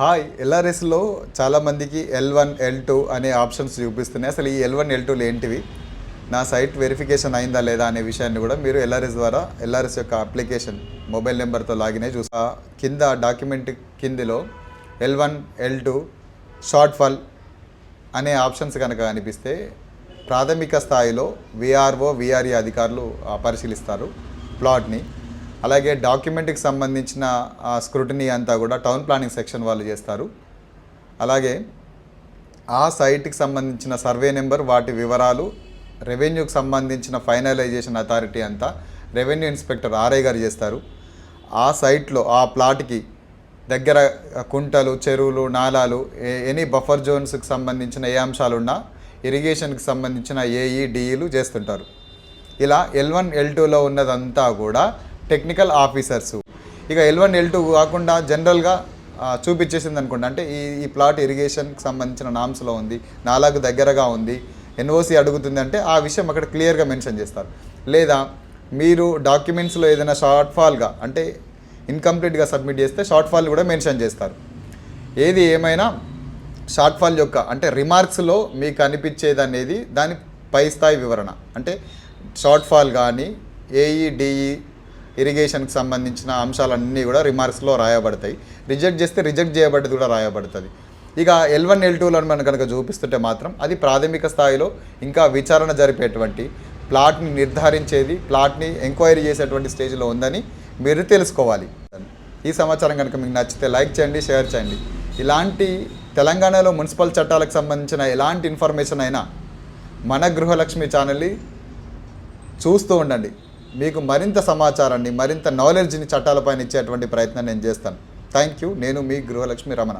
Hi ఎల్ఆర్ఎస్లో చాలామందికి L one L two అనే ఆప్షన్స్ చూపిస్తున్నాయి. అసలు ఈ ఎల్ వన్ ఎల్ టూలు ఏంటివి? నా సైట్ వెరిఫికేషన్ అయిందా లేదా అనే విషయాన్ని కూడా మీరు ఎల్ఆర్ఎస్ ద్వారా ఎల్ఆర్ఎస్ యొక్క అప్లికేషన్ మొబైల్ నెంబర్తో లాగిన్ అయ్యి చూసా కింద document కిందిలో L one L two shortfall అనే ఆప్షన్స్ కనుక కనిపిస్తే ప్రాథమిక స్థాయిలో విఆర్ఓ విఆర్ఈ అధికారులు పరిశీలిస్తారు ప్లాట్ని. అలాగే డాక్యుమెంట్కి సంబంధించిన స్క్రూటినీ అంతా కూడా టౌన్ ప్లానింగ్ సెక్షన్ వాళ్ళు చేస్తారు. అలాగే ఆ సైట్కి సంబంధించిన సర్వే నెంబర్ వాటి వివరాలు రెవెన్యూకి సంబంధించిన ఫైనలైజేషన్ అథారిటీ అంతా రెవెన్యూ ఇన్స్పెక్టర్ ఆర్ఐ గారు చేస్తారు. ఆ సైట్లో ఆ ప్లాట్కి దగ్గర కుంటలు చెరువులు నాలాలు ఎనీ బఫర్ జోన్స్కి సంబంధించిన ఏ అంశాలున్నా ఇరిగేషన్కి సంబంధించిన ఏఈ డిఈలు చేస్తుంటారు. ఇలా ఎల్ వన్ ఎల్ టూలో ఉన్నదంతా కూడా టెక్నికల్ ఆఫీసర్సు ఇక ఎల్ వన్ ఎల్ టూ కాకుండా జనరల్గా చూపించేసింది అనుకోండి అంటే ఈ ఈ ప్లాట్ ఇరిగేషన్కి సంబంధించిన నామ్స్లో ఉంది నాలాగు దగ్గరగా ఉంది ఎన్ఓసి అడుగుతుంది అంటే ఆ విషయం అక్కడ క్లియర్గా మెన్షన్ చేస్తారు. లేదా మీరు డాక్యుమెంట్స్లో ఏదైనా షార్ట్ ఫాల్గా అంటే ఇన్కంప్లీట్గా సబ్మిట్ చేస్తే షార్ట్ ఫాల్ కూడా మెన్షన్ చేస్తారు. ఏది ఏమైనా షార్ట్ ఫాల్ యొక్క అంటే రిమార్క్స్లో మీకు అనిపించేది అనేది దాని పై స్థాయి వివరణ. అంటే షార్ట్ ఫాల్ కానీ ఏఈ డిఈ ఇరిగేషన్కి సంబంధించిన అంశాలన్నీ కూడా రిమార్క్స్లో రాయబడతాయి. రిజెక్ట్ చేస్తే రిజెక్ట్ చేయబడ్డది కూడా రాయబడుతుంది. ఇక ఎల్ వన్ ఎల్ టూలను మనం కనుక చూపిస్తుంటే మాత్రం అది ప్రాథమిక స్థాయిలో ఇంకా విచారణ జరిపేటువంటి ప్లాట్ని నిర్ధారించేది ప్లాట్ని ఎంక్వైరీ చేసేటువంటి స్టేజ్లో ఉందని మీరు తెలుసుకోవాలి. ఈ సమాచారం కనుక మీకు నచ్చితే లైక్ చేయండి షేర్ చేయండి. ఇలాంటి తెలంగాణలో మున్సిపల్ చట్టాలకు సంబంధించిన ఎలాంటి ఇన్ఫర్మేషన్ అయినా మన గృహలక్ష్మి ఛానల్ని చూస్తూ ఉండండి. మీకు మరింత సమాచారాన్ని మరింత నాలెడ్జ్ని చట్టాలపైన ఇచ్చేటువంటి ప్రయత్నం నేను చేస్తాను. థ్యాంక్ యూ నేను మీ గృహలక్ష్మి రమణ.